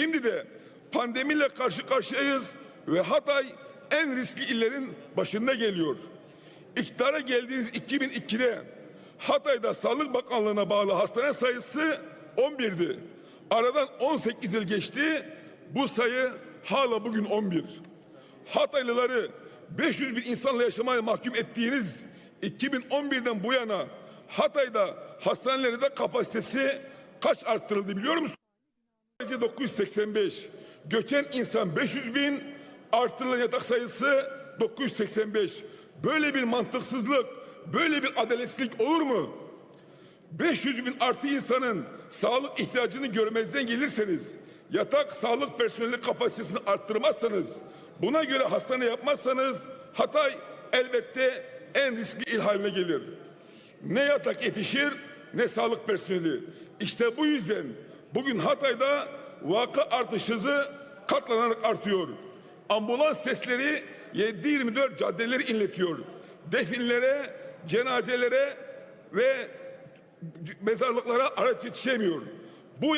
Şimdi de pandemiyle karşı karşıyayız ve Hatay en riskli illerin başında geliyor. İktidara geldiğiniz 2002'de Hatay'da Sağlık Bakanlığı'na bağlı hastane sayısı 11'di. Aradan 18 yıl geçti. Bu sayı hala bugün 11. Hataylıları 500 bin insanla yaşamaya mahkum ettiğiniz 2011'den bu yana Hatay'da hastanelerde kapasitesi kaç arttırıldı biliyor musunuz? Sadece 985. Göçen insan 500 bin, artırılan yatak sayısı 985. Böyle bir mantıksızlık, böyle bir adaletsizlik olur mu? 500 bin artı insanın sağlık ihtiyacını görmezden gelirseniz, yatak sağlık personeli kapasitesini arttırmazsanız, buna göre hastane yapmazsanız Hatay elbette en riskli il haline gelir. Ne yatak yetişir ne sağlık personeli. İşte bu yüzden bugün Hatay'da vaka artış hızı katlanarak artıyor. Ambulans sesleri 7-24 caddeleri inletiyor. Definlere, cenazelere ve mezarlıklara araç yetişemiyor. Bu